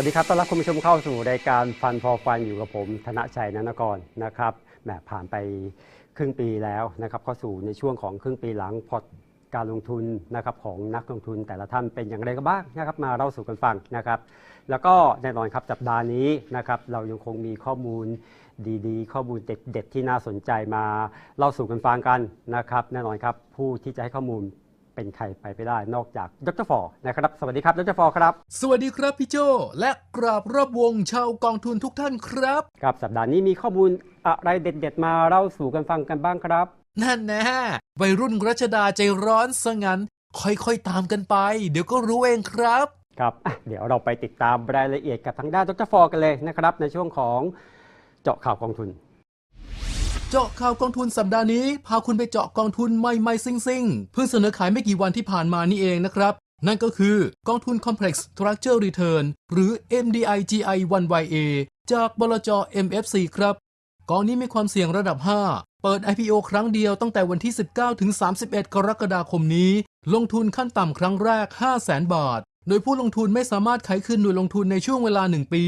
สวัสดีครับ ต้อนรับคุณผู้ชมเข้าสู่รายการฟันพอฟันอยู่กับผม ธนชัยนันกรนะครับแหมผ่านไปครึ่งปีแล้วนะครับเข้าสู่ในช่วงของครึ่งปีหลังพอการลงทุนนะครับของนักลงทุนแต่ละท่านเป็นอย่างไรกันบ้างนะครับมาเล่าสู่กันฟังนะครับ แล้วก็แน่นอนครับสัปดาห์นี้นะครับเรายังคงมีข้อมูลดีๆ ข้อมูลเด็ดๆที่น่าสนใจมาเล่าสู่กันฟังกันนะครับ แน่นอนครับผู้ที่จะให้ข้อมูล เป็นใครไปไม่ได้นอกจากดรฟอร์นะครับ สวัสดีครับดรฟอร์ครับ สวัสดีครับพี่โจ และกราบรอบวงชาวกองทุนทุกท่านครับครับสัปดาห์นี้มีข้อมูลอะไรเด็ด ๆ มาเล่าสู่กันฟังกันบ้างครับ นั่นแน่วัยรุ่นรัชดาใจร้อนซะงั้นค่อยๆตามกันไป เดี๋ยวก็รู้เองครับครับอะเดี๋ยวเราไปติดตามรายละเอียดกับทางด้านดรฟอร์กันเลยนะครับ ในช่วงของเจาะข่าวกองทุน เจาะข่าวกองทุนสัปดาห์นี้ พาคุณไปเจาะกองทุนใหม่ๆซิ่งๆ เพิ่งเสนอขายไม่กี่วันที่ผ่านมานี่เองนะครับ นั่นก็คือกองทุน Complex Structure Return หรือ MDIGI 1YA จากบลจ MFC ครับ กองนี้มีความเสี่ยงระดับ 5 เปิด IPO ครั้งเดียวตั้งแต่วันที่ 19 ถึง 31 กรกฎาคมนี้ ลงทุนขั้นต่ำครั้งแรก 5 0 0 0 0 0บาท โดยผู้ลงทุนไม่สามารถขายคืนหน่วยลงทุนในช่วงเวลา 1 ปี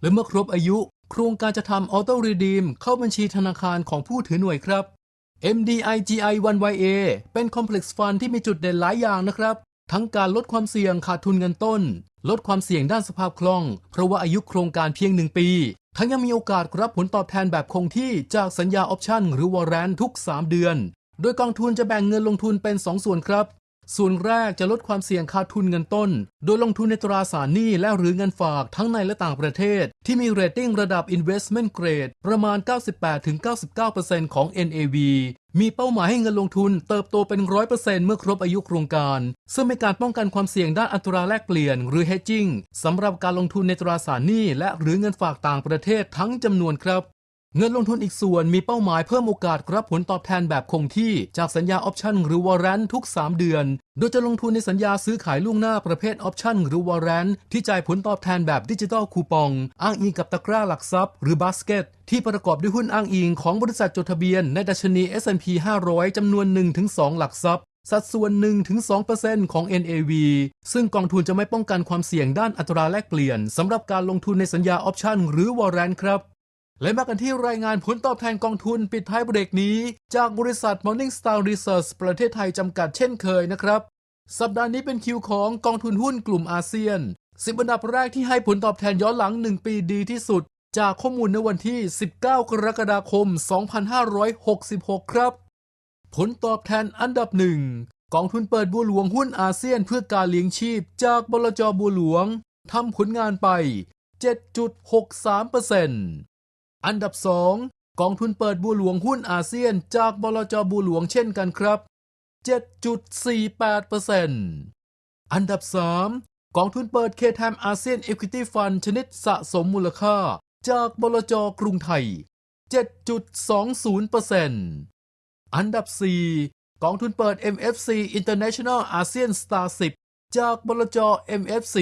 และเมื่อครบอายุ โครงการจะทำออโต้รีดีมเข้าบัญชีธนาคารของผู้ถือหน่วยครับ MDIGI 1YA เป็น Complex Fund ที่มีจุดเด่นหลายอย่างนะครับ ทั้งการลดความเสี่ยงขาดทุนเงินต้น ลดความเสี่ยงด้านสภาพคล่อง เพราะว่าอายุโครงการเพียง 1 ปี ทั้งยังมีโอกาสรับผลตอบแทนแบบคงที่จากสัญญาออปชั่นหรือวอร์เรนทุก 3 เดือน โดยกองทุนจะแบ่งเงินลงทุนเป็น 2 ส่วนครับ ส่วนแรกจะลดความเสี่ยงขาดทุนเงินต้น โดยลงทุนในตราสารหนี้และหรือเงินฝากทั้งในและต่างประเทศ ที่มีเรตติ้งระดับ Investment Grade ประมาณ 98-99%ของ NAV มีเป้าหมายให้เงินลงทุนเติบโตเป็น 100%เมื่อครบอายุโครงการ ซึ่งเป็นการป้องกันความเสี่ยงด้านอัตราแลกเปลี่ยน หรือ hedging สำหรับการลงทุนในตราสารหนี้และหรือเงินฝากต่างประเทศทั้งจำนวนครับ เงินลงทุนอีกส่วนมีเป้าหมายเพิ่มโอกาสรับผลตอบแทนแบบคงที่จากสัญญาออปชั่นหรือวอร์เรนทุก 3 เดือน โดยจะลงทุนในสัญญาซื้อขายล่วงหน้าประเภทออปชั่นหรือวอร์เรนที่จ่ายผลตอบแทนแบบดิจิตอลคูปอง อ้างอิงกับตะกร้าหลักทรัพย์หรือบาสเกตที่ประกอบด้วยหุ้นอ้างอิงของบริษัทจดทะเบียนในดัชนี S&P 500 จำนวน 1-2 หลักทรัพย์สัดส่วน 1-2%ของ NAV ซึ่งกองทุนจะไม่ป้องกันความเสี่ยงด้านอัตราแลกเปลี่ยนสำหรับการลงทุนในสัญญาออปชันหรือวอร์เรนครับ และมากันที่รายงานผลตอบแทนกองทุนปิดท้ายเบรกนี้ จากบริษัท Morningstar Research ประเทศไทยจำกัดเช่นเคยนะครับ สัปดาห์นี้เป็นคิวของกองทุนหุ้นกลุ่มอาเซียน10อันดับแรกที่ให้ผลตอบแทนย้อนหลัง 1 ปีดีที่สุด จากข้อมูลในวันที่ 19 กรกฎาคม 2566 ครับ ผลตอบแทนอันดับหนึ่งกองทุนเปิดบัวหลวงหุ้นอาเซียนเพื่อการเลี้ยงชีพ จากบลจบัวหลวงทำผลงานไป 7.63% อันดับ 2 กองทุนเปิดบัวหลวงหุ้นอาเซียน จากบลจบัวหลวงเช่นกันครับ 7.48%อันดับ 3 กองทุนเปิด KTM อาเซียน Equity Fund ชนิดสะสมมูลค่า จากบลจกรุงไทย 7.20%อันดับ 4 กองทุนเปิด MFC International ASEAN Star 10 จากบลจ MFC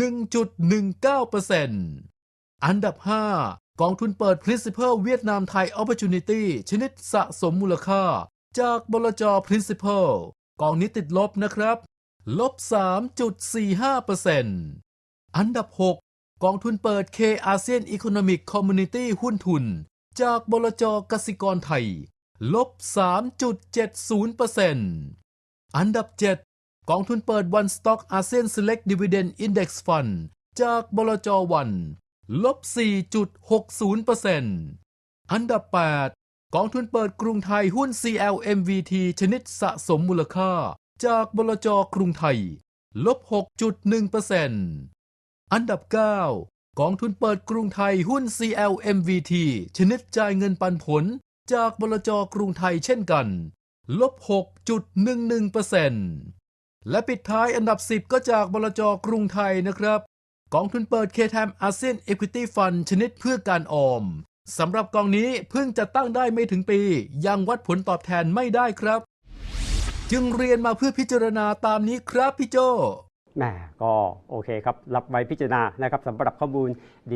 1.19%อันดับ 5 กองทุนเปิด Principal เวียดนามไทย Opportunity ชนิดสะสมมูลค่า จากบลจ Principal กองนี้ติดลบนะครับ ลบ 3.45%อันดับ 6 กองทุนเปิด K ASEAN Economic Community หุ้นทุน จากบลจกสิกรไทย ลบ 3.70%อันดับ 7 กองทุนเปิด One Stock ASEAN Select Dividend Index Fund จากบลจวัน ลบ 4.60%อันดับ 8 กองทุนเปิดกรุงไทยหุ้น CLMVT ชนิดสะสมมูลค่า จากบลจกรุงไทย ลบ 6.1%อันดับ 9 กองทุนเปิดกรุงไทยหุ้น CLMVT ชนิดจ่ายเงินปันผล จากบลจกรุงไทยเช่นกัน ลบ 6.11%และปิดท้ายอันดับ 10 ก็จากบลจกรุงไทยนะครับ กองทุนเปิด KTM ASEAN Equity Fund ชนิดเพื่อการออมสำหรับกองนี้เพิ่งจะตั้งได้ไม่ถึงปี ยังวัดผลตอบแทนไม่ได้ครับ จึงเรียนมาเพื่อพิจารณาตามนี้ครับพี่โจแหมก็โอเคครับ รับไว้พิจารณานะครับสำหรับข้อมูล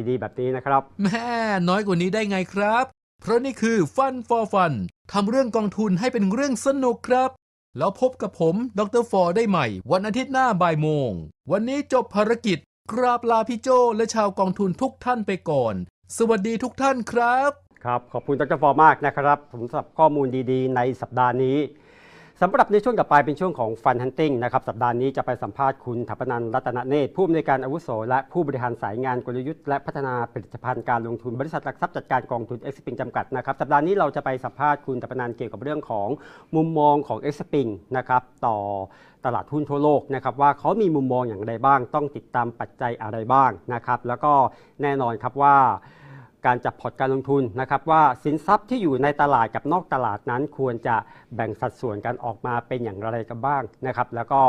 ดีๆ แบบนี้นะครับแม่น้อยกว่านี้ได้ไงครับ เพราะนี่คือ Fun for Fun ทำเรื่องกองทุนให้เป็นเรื่องสนุกครับ แล้วพบกับผม ดรฟอร์ได้ใหม่ วันอาทิตย์หน้าบ่ายโมง วันนี้จบภารกิจ กราบลาพี่โจและชาวกองทุนทุกท่านไปก่อน สวัสดีทุกท่านครับ ครับ ขอบคุณดรฟอร์มากนะครับผมสำหรับข้อมูลดีๆ ในสัปดาห์นี้ สำหรับในช่วงต่อไปเป็นช่วงของฟันฮันติงนะครับสัปดาห์นี้จะไปสัมภาษณ์คุณถัปนันรัตนเนตรผู้อำนวยการอาวุโส และผู้บริหารสายงานกลยุทธ์และพัฒนาผลิตภัณฑ์การลงทุนบริษัทหลักทรัพย์จัดการกองทุนเอ็กซ์ปิงจำกัดนะครับสัปดาห์นี้เราจะไปสัมภาษณ์คุณถัปนันเกี่ยวกับเรื่องของมุมมองของเอ็กซ์ปิงนะครับต่อตลาดหุ้นทั่วโลกนะครับว่าเขามีมุมมองอย่างไรบ้าง ต้องติดตามปัจจัยอะไรบ้างนะครับแล้วก็แน่นอนครับว่า การจับพอร์ตการลงทุนนะครับว่าสินทรัพย์ที่อยู่ในตลาดกับนอกตลาดนั้น ควรจะแบ่งสัดส่วนกันออกมาเป็นอย่างไรกันบ้างนะครับ แล้วก็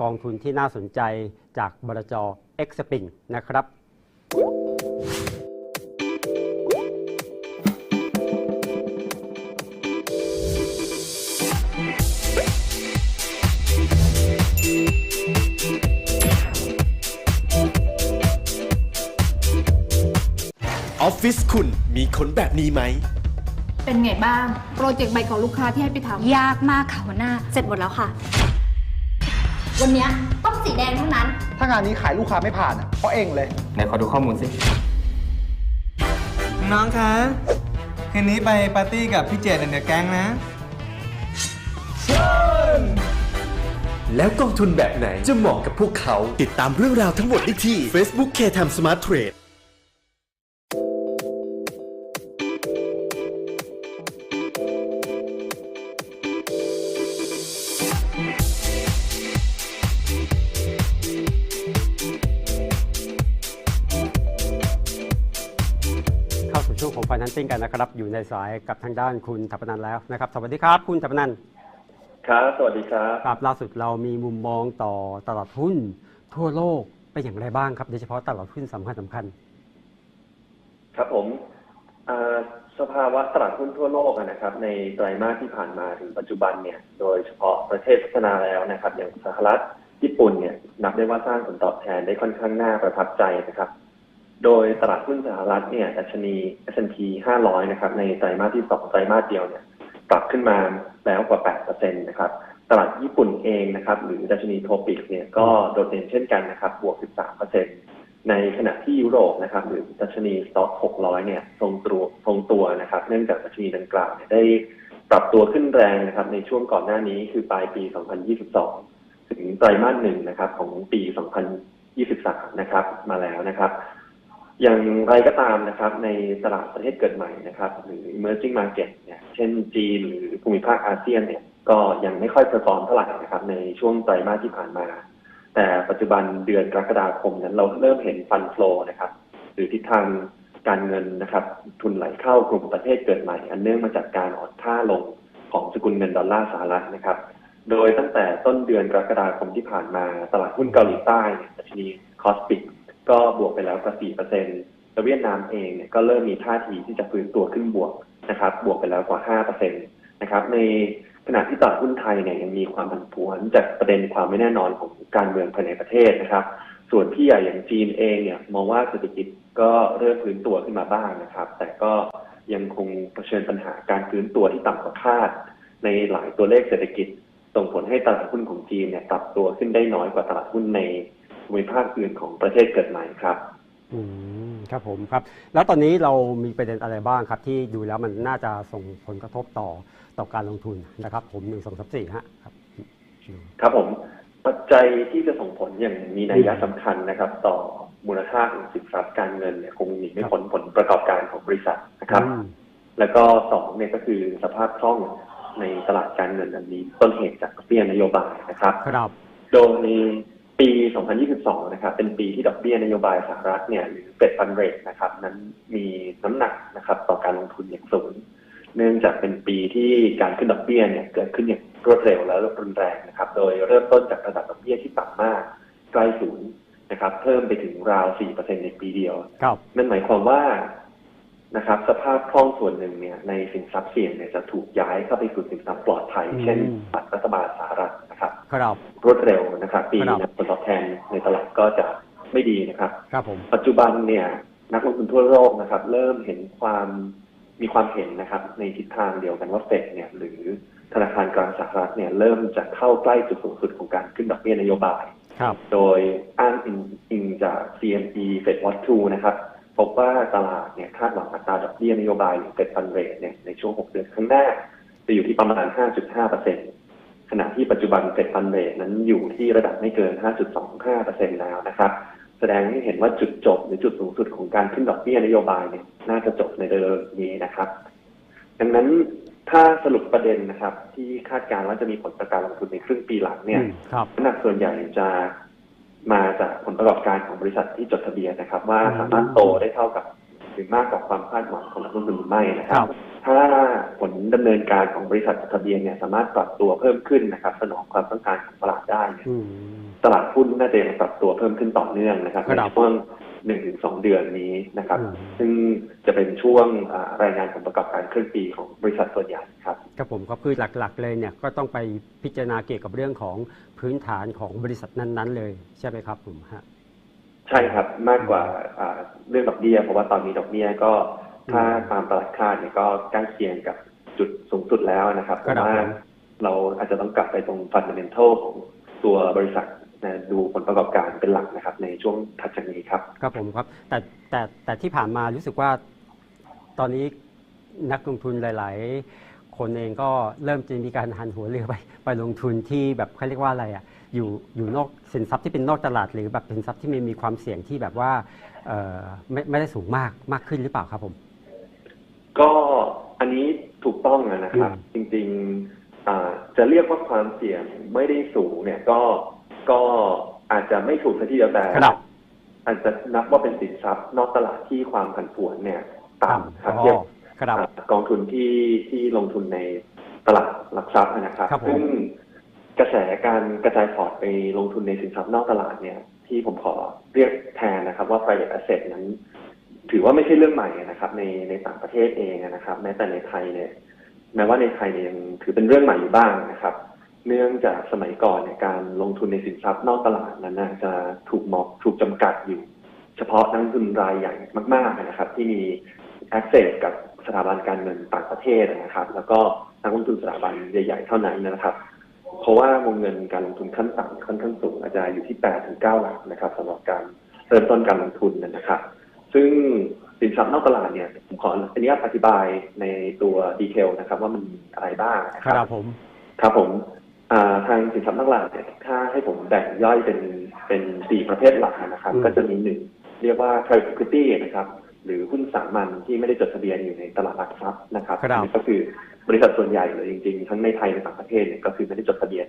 กองทุนที่น่าสนใจจากบรจ e x p i n g นะครับ ออฟฟิศคุณมีคนแบบนี้ไหม เป็นไงบ้าง โปรเจกต์ใหม่ของลูกค้าที่ให้ไปทยากมากค่ะหัวหน้า เสร็จหมดแล้วค่ะ วันเนี้ยต้องสีแดงเท่านั้น ถ้างานนี้ขายลูกค้าไม่ผ่านอะเพราะเองเลย ไหนขอดูข้อมูลสิ น้องคะคืนนี้ไปปาร์ตี้กับพี่เจดเดอะแก๊งนะแล้วกองทุนแบบไหนจะเหมาะกับพวกเขา ติดตามเรื่องราวทั้งหมดได้ที่ Facebook k t i m Smart Trade ช่วงของ Financing กันนะครับ อยู่ในสายกับทางด้านคุณถัปนันท์แล้วนะครับ สวัสดีครับ คุณถัปนันท์ครับสวัสดีครับครับล่าสุดเรามีมุมมองต่อตลาดหุ้นทั่วโลกเป็นอย่างไรบ้างครับ โดยเฉพาะตลาดหุ้นสำคัญสำคัญ ครับผมอ่าสภาวะตลาดหุ้นทั่วโลกอะนะครับ ในไตรมาสที่ผ่านมาถึงปัจจุบันเนี่ย โดยเฉพาะประเทศพัฒนาแล้วนะครับ อย่างสหรัฐญี่ปุ่นเนี่ยนับได้ว่าสร้างผลตอบแทนได้ค่อนข้างน่าประทับใจนะครับ โดยตลาดหุ้นสหรัฐเนี่ยดัชนี S&P 500 นะครับ ในไตรมาสที่สองไตรมาสเดียวเนี่ยปรับขึ้นมาแล้วกว่า 8%นะครับ ตลาดญี่ปุ่นเองนะครับ หรือดัชนีโทปิกเนี่ยก็โดดเด่นเช่นกันนะครับ บวก 13%ในขณะที่ยุโรปนะครับ หรือดัชนีสต็อก 600 เนี่ยทรงตัวทรงตัวนะครับ เนื่องจากดัชนีดังกล่าวเนี่ยได้ปรับตัวขึ้นแรงนะครับ ในช่วงก่อนหน้านี้คือปลายปี 2022 ถึงไตรมาสหนึ่งนะครับ ของปี 2023 นะครับ มาแล้วนะครับ อย่างไรก็ตามนะครับ ในตลาดประเทศเกิดใหม่นะครับ หรือ emerging market เนี่ยเช่นจีนหรือภูมิภาคอาเซียนเนี่ยก็ยังไม่ค่อยเพอร์ฟอร์มเท่าไหร่นะครับในช่วงไตรมาสที่ผ่านมา แต่ปัจจุบันเดือนกรกฎาคมนั้นเราเริ่มเห็นฟันฟลอนะครับ หรือทิศทางการเงินนะครับ ทุนไหลเข้ากลุ่มประเทศเกิดใหม่ อันเนื่องมาจากการอ่อนค่าลงของสกุลเงินดอลลาร์สหรัฐนะครับ โดยตั้งแต่ต้นเดือนกรกฎาคมที่ผ่านมา ตลาดหุ้นเกาหลีใต้เนี่ยดัชนีคอสปิก ก็บวกไปแล้วกว่า4%แล้วเวียดนามเองเนี่ยก็เริ่มมีท่าทีที่จะฟื้นตัวขึ้นบวกนะครับ บวกไปแล้วกว่า 5%นะครับ ในขณะที่ตลาดหุ้นไทยเนี่ยยังมีความผันผวนจากประเด็นความไม่แน่นอนของการเมืองภายในประเทศนะครับ ส่วนพี่ใหญ่อย่างจีนเองเนี่ยมองว่าเศรษฐกิจก็เริ่มฟื้นตัวขึ้นมาบ้างนะครับ แต่ก็ยังคงเผชิญปัญหาการฟื้นตัวที่ต่ำกว่าคาด ในหลายตัวเลขเศรษฐกิจส่งผลให้ตลาดหุ้นของจีนเนี่ยปรับตัวขึ้นได้น้อยกว่าตลาดหุ้นใน ภูมิภาคอื่นของประเทศเกิดใหม่ครับ อืมครับผมครับ แล้วตอนนี้เรามีประเด็นอะไรบ้างครับ ที่ดูแล้วมันน่าจะส่งผลกระทบต่อต่อการลงทุนนะครับ ผมหนึ่งสองสามสี่ฮะครับอืมครับผมปัจจัยที่จะส่งผลอย่างมีนัยสำคัญนะครับ ต่อมูลค่าของสินทรัพย์การเงินเนี่ยคงหนีไม่พ้นผลประกอบการของบริษัทนะครับอืมแล้วก็สองเนี่ยก็คือสภาพคล่องในตลาดการเงินอันนี้ต้นเหตุจากดอกเบี้ยนโยบายนะครับครับ โดยใน ปี 2022 นะครับ เป็นปีที่ดอกเบี้ยนโยบายสหรัฐเนี่ยหรือเฟดฟันเรทนะครับ นั้นมีน้ำหนักนะครับ ต่อการลงทุนอย่างสูง เนื่องจากเป็นปีที่การขึ้นดอกเบี้ยเนี่ยเกิดขึ้นอย่างรวดเร็วและรุนแรงนะครับ โดยเริ่มต้นจากระดับดอกเบี้ยที่ต่ำมากใกล้ศูนย์นะครับ เพิ่มไปถึงราว 4%ในปีเดียวครับนั่นหมายความว่า นะครับ สภาพคล่องส่วนหนึ่งเนี่ยในสินทรัพย์เสี่ยงเนี่ยจะถูกย้ายเข้าไปสู่สินทรัพย์ปลอดภัยอืมเช่นบัตรรัฐบาลสหรัฐนะครับครับรวดเร็วนะครับปีครับนี้ผลตอบแทนในตลาดก็จะไม่ดีนะครับครับผมปัจจุบันเนี่ยนักลงทุนทั่วโลกนะครับ เริ่มเห็นความมีความเห็นนะครับ ในทิศทางเดียวกันว่าเฟดเนี่ยหรือธนาคารกลางสหรัฐเนี่ยเริ่มจะเข้าใกล้จุดสูงสุดของการขึ้นดอกเบี้ยนโยบายครับโดยอ้างอิงอิงจาก CME Fed Watch 2นะครับ พบว่าตลาดเนี่ยคาดหวังอัตราดอกเบี้ยนโยบายหรือ Fed Fund Rate เนี่ยในช่วง 6 เดือนข้างหน้า จะอยู่ที่ประมาณ 5.5%ขณะที่ปัจจุบัน Fed Fund Rate นั้นอยู่ที่ระดับไม่เกิน 5.25%แล้วนะครับ แสดงให้เห็นว่าจุดจบหรือจุดสูงสุดของการขึ้นดอกเบี้ยนโยบายเนี่ยน่าจะจบในเร็วๆนี้นะครับ ดังนั้นถ้าสรุปประเด็นนะครับ ที่คาดการณ์ว่าจะมีผลต่อการลงทุนในครึ่งปีหลังเนี่ยอืมครับน้ำหนักส่วนใหญ่จะ มาจากผลประกอบการของบริษัทที่จดทะเบียนนะครับ ว่าอืมสามารถโตได้เท่ากับหรือมากกว่าความคาดหวังของนักลงทุนหรือไม่นะครับครับถ้าผลดำเนินการของบริษัทจดทะเบียนเนี่ยสามารถปรับตัวเพิ่มขึ้นนะครับ สนองความต้องการของตลาดได้เนี่ยอืมตลาดหุ้นน่าจะยังปรับตัวเพิ่มขึ้นต่อเนื่องนะครับครัในบช่วง หนึ่งถึงสองเดือนนี้นะครับอืมซึ่งจะเป็นช่วงอ่ารายงานผลประกอบการครึ่งปีของบริษัทส่วนใหญ่ครับครับผมก็คือหลักๆ เลยเนี่ยก็ต้องไปพิจารณาเกี่ยวกับเรื่องของพื้นฐานของบริษัทนั้นๆ เลยใช่ไหมครับผมฮะใช่ครับมากกว่าอ่าเรื่องดอกเบี้ยเพราะว่าตอนนี้ดอกเบี้ยก็ถ้าอืมตามตลาดคาดเนี่ยก็ใกล้เคียงกับจุดสูงสุดแล้วนะครับครับแต่ว่าผมเราอาจจะต้องกลับไปตรงฟันเดเมนทัลของตัวบริษัทนะ ดูผลประกอบการเป็นหลักนะครับ ในช่วงถัดจากนี้ครับ ครับผมครับ แต่แต่แต่ที่ผ่านมารู้สึกว่าตอนนี้นักลงทุนหลาย ๆ คนเองก็เริ่มจะมีการหันหัวเรือไปไปลงทุนที่แบบเขาเรียกว่าอะไรอะอยู่อยู่นอกสินทรัพย์ที่เป็นนอกตลาด หรือแบบสินทรัพย์ที่มีมีความเสี่ยงที่แบบว่าเอ่อไม่ไม่ได้สูงมากมากขึ้นหรือเปล่าครับผม ก็อันนี้ถูกต้องนะครับ จริงๆอ่าจะเรียกว่าความเสี่ยงไม่ได้สูงเนี่ยก็ ก็อาจจะไม่ถูกซะทีเดียวแต่ครับอาจจะนับว่าเป็นสินทรัพย์นอกตลาดที่ความผันผวนเนี่ยต่ำครับอ๋อเทียบครับอ่ากองทุนที่ที่ลงทุนในตลาดหลักทรัพย์นะครับครับผมซึ่งกระแสการกระจายพอร์ตไปลงทุนในสินทรัพย์นอกตลาดเนี่ย ที่ผมขอเรียกแทนนะครับ ว่า private asset นั้น ถือว่าไม่ใช่เรื่องใหม่นะครับ ในในต่างประเทศเองนะครับ แม้แต่ในไทยเนี่ยแม้ว่าในไทยเนี่ยยังถือเป็นเรื่องใหม่อยู่บ้างนะครับ เนื่องจากสมัยก่อนเนี่ยการลงทุนในสินทรัพย์นอกตลาดนั้นนะจะถูกมองถูกจำกัดอยู่ เฉพาะนักลงทุนรายใหญ่มาก ๆนะครับ ที่มี access กับสถาบันการเงินต่างประเทศนะครับ แล้วก็นักลงทุนสถาบันใหญ่ ๆ เท่านั้นนะครับ เพราะว่าวงเงินการลงทุนขั้นต่ำค่อนข้างสูงอาจจะอยู่ที่8ถึง9หลักนะครับสำหรับการเริ่มต้นการลงทุนนะครับ ซึ่งสินทรัพย์นอกตลาดเนี่ยผมขออนุญาตอธิบายในตัวดีเทลนะครับ ว่ามันมีอะไรบ้างนะครัรับผม ครับผม ทางสินทรัพย์นักลาดเนี่ยถ้าให้ผมแบ่งย่อยเป็นเป็นสี่ประเภทหลักนะครับอืมก็จะมีหนึ่งเรียกว่า private equity นะครับ หรือหุ้นสามัญที่ไม่ได้จดทะเบียนอยู่ในตลาดหลักทรัพย์นะครับครับอันนี้ก็คือบริษัทส่วนใหญ่เลยจริงๆ ทั้งในไทยและต่างประเทศเนี่ยก็คือไม่ได้จดทะเบียน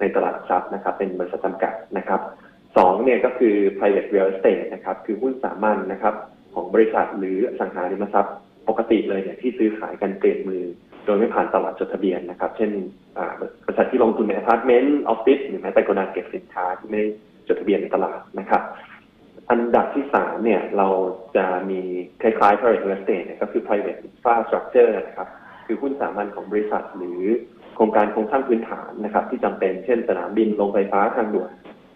ในตลาดหลักทรัพย์นะครับ เป็นบริษัทจำกัดนะครับสองเนี่ยก็คือ private real estate นะครับคือหุ้นสามัญนะครับ ของบริษัทหรืออสังหาริมทรัพย์ปกติเลยเนี่ยที่ซื้อขายกันเปลี่ยนมือ โดยไม่ผ่านตลาดจดทะเบียนนะครับ เช่นบริษัทที่ลงทุนในอพาร์ตเมนต์ออฟฟิศหรือแม้แต่โกดังเก็บสินค้าที่ไม่จดทะเบียนในตลาดนะครับ อันดับที่สามเนี่ยเราจะมีคล้ายๆ private real estate เนี่ยก็คือ private infrastructure นะครับ คือหุ้นสามัญของบริษัทหรือโครงการโครงสร้างพื้นฐานนะครับ ที่จำเป็นเช่นสนามบินโรงไฟฟ้าทางด่วน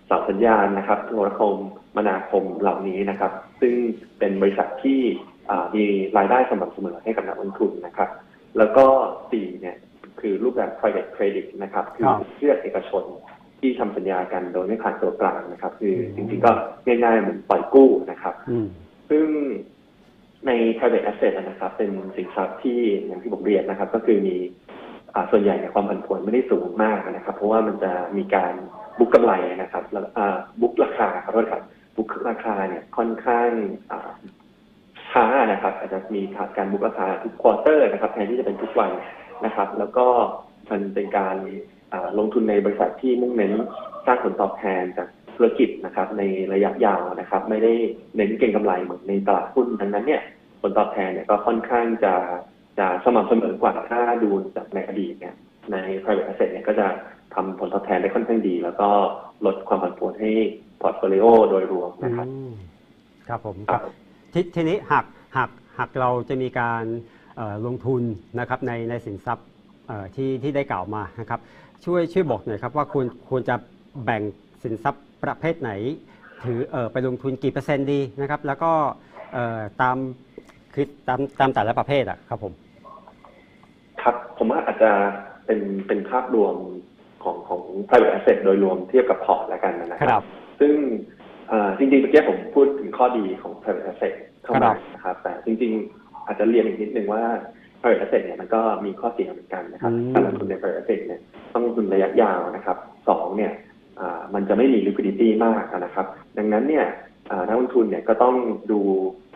เสาสัญญาณนะครับโทรคมมนาคมเหล่านี้นะครับ ซึ่งเป็นบริษัทที่มีรายได้สม่ำเสมอให้กับนักลงทุนนะครับ แล้วก็สี่เนี่ยคือรูปแบบ private credit นะครับ คือครับเชื่อเอกชนที่ทำสัญญากันโดยไม่ผ่านตัวกลางนะครับ คืออมจริงๆก็ง่ายๆเหมือนปล่อยกู้นะครับอืมซึ่งใน private asset นะครับ เป็นสินทรัพย์ที่อย่างที่ผมเรียนนะครับ ก็คือมีอ่าส่วนใหญ่เนี่ยความผันผวนไม่ได้สูงมากนะครับ เพราะว่ามันจะมีการบุ๊กกำไรนะครับแล้วอ่าบุ๊กราคาขอโทษครับบุ๊กราคาเนี่ยค่อนข้างอ่า ช้านะครับ อาจจะมีการบุ๊กราคาทุกควอเตอร์นะครับแทนที่จะเป็นทุกวันนะครับ แล้วก็มันเป็นการอ่าลงทุนในบริษัทที่มุ่งเน้นสร้างผลตอบแทนจากธุรกิจนะครับ ในระยะยาวนะครับ ไม่ได้เน้นเก็งกำไรเหมือนในตลาดหุ้นดังนั้นเนี่ยผลตอบแทนเนี่ยก็ค่อนข้างจะจะสม่ำเสมอกว่าถ้าดูจากในอดีตเนี่ยใน private asset เนี่ยก็จะทำผลตอบแทนได้ค่อนข้างดี แล้วก็ลดความผันผวนให้พอร์ตโฟลิโอโดยรวมนะครับอืมครับผมครับ ททีนี้หากหากหากเราจะมีการเอ่อลงทุนนะครับในในสินทรัพย์เอ่อที่ที่ได้กล่าวมานะครับช่วยช่วยบอกหน่อยครับว่าควรควรจะแบ่งสินทรัพย์ประเภทไหน ถือเอ่อไปลงทุนกี่เปอร์เซ็นต์ดีนะครับ แล้วก็เอ่อตามคือตามตามแต่ละประเภทอะครับผม ครับผมว่าอาจจะเป็นเป็นภาพรวมของของ private asset โดยรวมเทียบกับพอร์ตแล้วกันนะคครัรับ ซึ่งเอ่อ จริงๆเมื่อกี้ผมพูดถึงข้อดีของ private asset เข้าครัมาบนะครับ แต่จริงๆ อาจจะเรียนอีกนิดนึงว่า private asset เนี่ยมันก็มีข้อเสียเหมือนกันนะครับอืมการลงทุนใน private asset เนี่ยต้องลงทุนระยะยาวนะครับสองเนี่ยอ่ามันจะไม่มี liquidity มากนะครับ ดังนั้นเนี่ยอ่านักลงทุนเนี่ยก็ต้องดู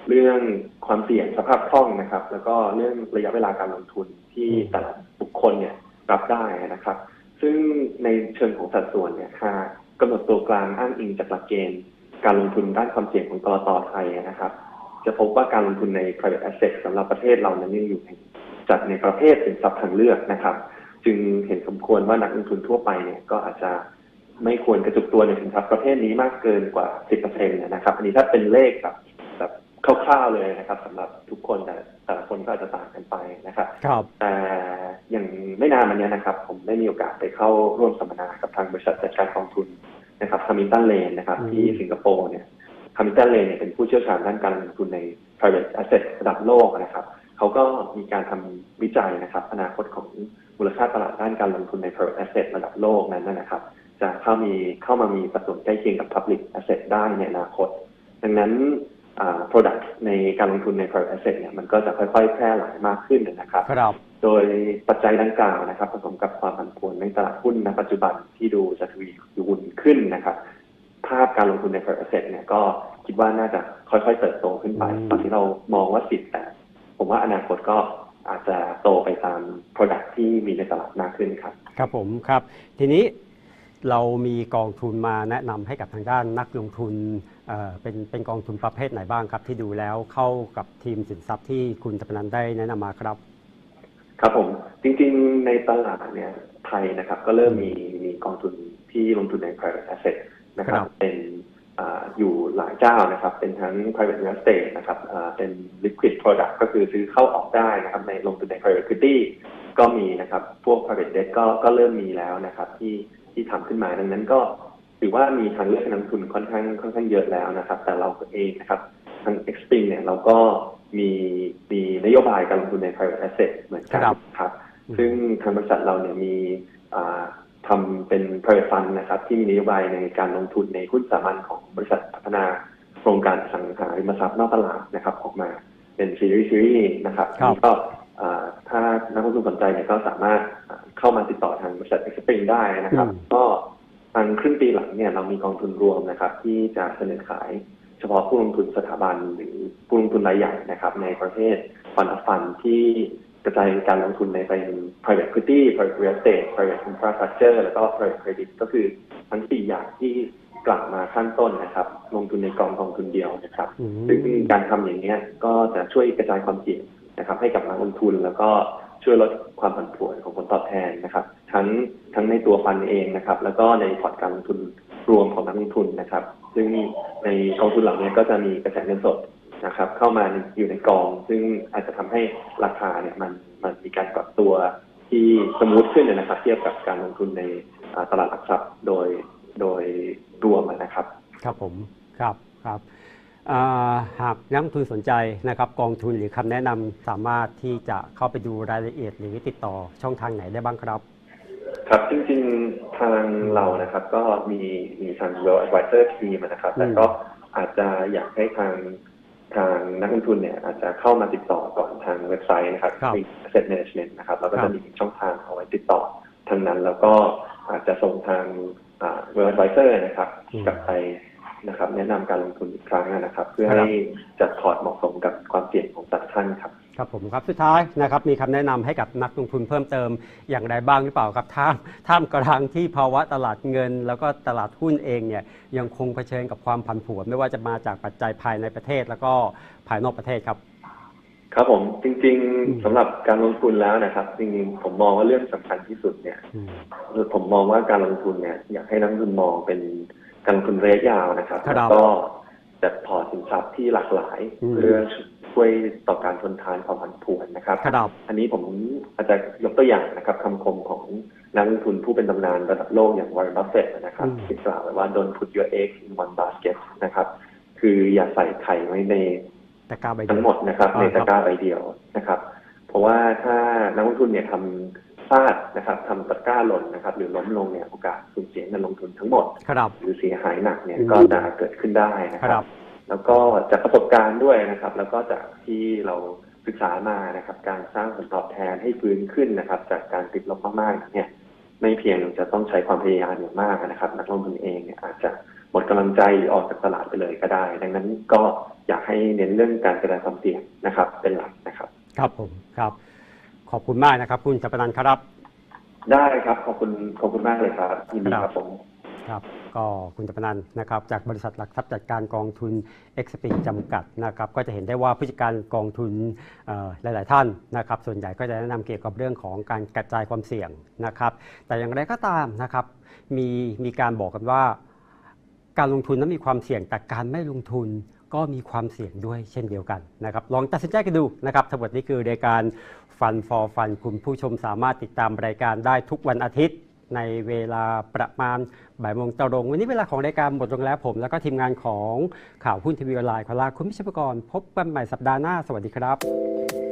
เรื่องความเสี่ยงสภาพคล่องนะครับ แล้วก็เรื่องระยะเวลาการลงทุนที่แต่ละบุคคลเนี่ยรับได้นะครับ ซึ่งในเชิงของสัดส่วนเนี่ยหากกำหนดตัวกลางอ้างอิงจากหลักเกณฑ์ การลงทุนด้านความเสี่ยงของกรตไทยนะครับ จะพบว่าการลงทุนใน private asset สำหรับประเทศเรานั้นยังอยู่ในจัดในประเภทสินทรัพย์ทางเลือกนะครับ จึงเห็นสมควรว่านักลงทุนทั่วไปเนี่ยก็อาจจะไม่ควรกระจุกตัวในสินทรัพย์ประเภทนี้มากเกินกว่า 10%นะครับ อันนี้ถ้าเป็นเลขแบบแบบคร่าวๆเลยนะครับสำหรับทุกคนแต่แต่ละคนก็อาจจะต่างกันไปนะครับครับแต่อย่างไม่นานมาเนี้ยนะครับ ผมได้มีโอกาสไปเข้าร่วมสัมมนากับทางบริษัทจัดการกองทุน นะครับคามินตันเลนนะครับอืมที่สิงคโปร์เนี่ยคามินตันเลนเนี่ยเป็นผู้เชี่ยวชาญด้านการลงทุนใน private asset ระดับโลกนะครับเขาก็มีการทำวิจัยนะครับอนาคตของมูลค่าตลาดด้านการลงทุนใน private asset ระดับโลกนั้นนะครับ จะเข้ามีเข้ามามีสัดส่วนใกล้เคียงกับ public asset ได้ในอนาคต ดังนั้นอ่า product ในการลงทุนใน private asset เนี่ยมันก็จะค่อยๆ แพร่หลายมากขึ้นนะครับครับ โดยปัจจัยดังกล่าวนะครับ ผสมกับความผันผวนในตลาดหุ้นณปัจจุบันที่ดูจะทวีคูณขึ้นนะครับ ภาพการลงทุนใน private เนี่ยก็คิดว่าน่าจะค่อยๆเติบโตขึ้นไป ตอนนี้เรามองว่าสิบแต่ผมว่าอนาคตก็อาจจะโตไปตาม product ที่มีในตลาดมากขึ้นครับ ครับผมครับ ทีนี้เรามีกองทุนมาแนะนำให้กับทางด้านนักลงทุนเอ่อเป็นเป็นกองทุนประเภทไหนบ้างครับ ที่ดูแล้วเข้ากับทีมสินทรัพย์ที่คุณตะพนันได้แนะนำมาครับ ครับผมจริงๆในตลาดเนี่ยไทยนะครับ ก็เริ่มมีมีกองทุนที่ลงทุนใน private asset นะครับครับเป็นอาอยู่หลายเจ้านะครับ เป็นทั้ง private real estate นะครับอ่าเป็น liquid product ก็คือซื้อเข้าออกได้นะครับในลงทุนใน private equity ก็มีนะครับ พวก private debt ก็ก็เริ่มมีแล้วนะครับ ที่ที่ทำขึ้นมาดังนั้นก็ถือว่ามีทางเลือกให้นักลงทุนค่อนข้างค่อนข้างเยอะแล้วนะครับ แต่เราเองนะครับทาง Xpring เนี่ยเราก็ มีมีนโยบายการลงทุนใน private asset เหมือนกันครับครับซึ่งทางบริษัทเราเนี่ยมีอ่าทำเป็น private fund นะครับ ที่มีนโยบายในการลงทุนในหุ้นสามัญของบริษัทพัฒนาโครงการอสังหาริมทรัพย์นอกตลาดนะครับ ออกมาเป็นซีรีส์ซีรีส์นะครับครับนี่ก็อ่าถ้านักลงทุนสนใจเนี่ยก็สามารถอ่าเข้ามาติดต่อทางบริษัท Xpring ได้นะครับอืมก็ทางครึ่งปีหลังเนี่ยเรามีกองทุนรวมนะครับ ที่จะเสนอขาย เฉพาะผู้ลงทุนสถาบันหรือผู้ลงทุนรายใหญ่นะครับ ในประเภทฟันฟันที่กระจายการลงทุนในเป็น private equity private real estate private infrastructure แล้วก็ private credit ก็คือทั้งสี่อย่างที่กล่าวมาข้างต้นนะครับ ลงทุนในกองกองทุนเดียวนะครับอืมซึ่งการทำอย่างนี้ยก็จะช่วยกระจายความเสี่ยงนะครับ ให้กับนักลงทุนแล้วก็ช่วยลดความผันผวนของผลตอบแทนนะครับ ทั้งทั้งในตัวฟันเองนะครับ แล้วก็ในพอร์ตการลงทุน รวมของนักลงทุนนะครับ ซึ่งในกองทุนเหล่านี้ก็จะมีกระแสเงินสดนะครับ เข้ามาอยู่ในกอง ซึ่งอาจจะทำให้ราคาเนี่ยมันมันมีการปรับตัวที่สมูทขึ้นนะครับ เทียบกับการลงทุนในตลาดหลักทรัพย์โดยโดยรวมนะครับ ครับผมครับครับหากนักลงทุนสนใจนะครับ กองทุนหรือคำแนะนำสามารถที่จะเข้าไปดูรายละเอียดหรือติดต่อช่องทางไหนได้บ้างครับ ครับจริงๆทางเรานะครับก็มีมีทาง Well Advisor Team นะครับแต่ก็อาจจะอยากให้ทางทางนักลงทุนเนี่ยอาจจะเข้ามาติดต่อก่อนทางเว็บไซต์นะครับครับ Asset Management นะครับแล้วก็ครัจะบมีช่องทางเอาไว้ติดต่อทางนั้นแล้วก็อาจจะส่งทางอ่า Well Advisor นะครับอืมกลับไป นะครับ แนะนำการลงทุนอีกครั้งนะครับ เพื่อครับให้จัดพอร์ตเหมาะสมกับความเสี่ยงของแต่ละท่านครับครับผมครับสุดท้ายนะครับมีคำแนะนำให้กับนักลงทุนเพิ่มเติมอย่างไรบ้างหรือเปล่าครับท่ามท่ามกลางที่ภาวะตลาดเงิน แล้วก็ตลาดหุ้นเองเนี่ยยังคงเผชิญกับความผันผวนไม่ว่าจะมาจากปัจจัยภายในประเทศแล้วก็ภายนอกประเทศครับ ครับผมจริงอืมๆสำหรับการลงทุนแล้วนะครับจริงๆผมมองว่าเรื่องสำคัญที่สุดเนี่ยอืมคือผมมองว่าการลงทุนเนี่ยอยากให้นักลงทุนมองเป็น การลงทุนระยะยาวนะครับครับ แล้วก็จัดพอร์ตสินทรัพย์ที่หลากหลายอืม เพื่อช่วยต่อการทนทานความผันผวนนะครับ ครับ อันนี้ผมอาจจะยกตัวอย่างนะครับคำคมของนักลงทุนผู้เป็นตำนานระดับโลกอย่างวอร์เรนบัฟเฟตนะครับอืม ที่กล่าวไว้ว่า don't put your eggs in one basket นะครับ คืออย่าใส่ไข่ไว้ในตะกร้าใบเดียวทั้งหมดนะครับ อ่าในครัตะบกร้าใบเดียวนะครับ เพราะว่าถ้านักลงทุนเนี่ยทำ ลาดนะครับทำตะกร้าหล่นนะครับ หรือล้มลงเนี่ยโอกาสสูญเสียเงินลงทุนทั้งหมด ครับ หรือเสียหายหนักเนี่ยอืมก็จะเกิดขึ้นได้นะคครัรับ บ แล้วก็จากประสบการณ์ด้วยนะครับ แล้วก็จากที่เราศึกษามานะครับ การสร้างผลตอบแทนให้ฟื้นขึ้นนะครับ จากการติดลบมากๆเนี่ย ไม่เพียงจะต้องใช้ความพยายามอย่างมากนะครับ นักลงทุนเองเนี่ยอาจจะหมดกำลังใจหรือออกจากตลาดไปเลยก็ได้ ดังนั้นก็อยากให้เน้นเรื่องการกระจายความเสี่ยงนะครับ เป็นหลักนะครับ ครับผมครับ ขอบคุณมากนะครับ คุณจัปนันท์ครับ ได้ครับขอบคุณขอบคุณมากเลยครับยินดีครับผมครับก็คุณจัปนันท์นะครับจากบริษัทหลักทรัพย์จัดการกองทุน e x p จำกัดนะครับก็จะเห็นได้ว่าผู้จัดการกองทุนเอ่อหลาย ๆ ท่านนะครับส่วนใหญ่ก็จะแนะนำเกี่ยวกับเรื่องของการกระจายความเสี่ยงนะครับแต่อย่างไรก็ตามนะครับมีมีการบอกกันว่า การลงทุนนั้นมีความเสี่ยงแต่การไม่ลงทุนก็มีความเสี่ยงด้วยเช่นเดียวกันนะครับลองตัดสินใจกันดูนะครับทั้งหมดนี้คือรายการ ฟัน for Fun คุณผู้ชมสามารถติดตามรายการได้ทุกวันอาทิตย์ ในเวลาประมาณบ่ายโมงตรง วันนี้เวลาของรายการหมดลงแล้วผม แล้วก็ทีมงานของข่าวหุ้นทีวีออนไลน์ขอลาคุณพิชพกรพบกันใหม่สัปดาห์หน้า สวัสดีครับ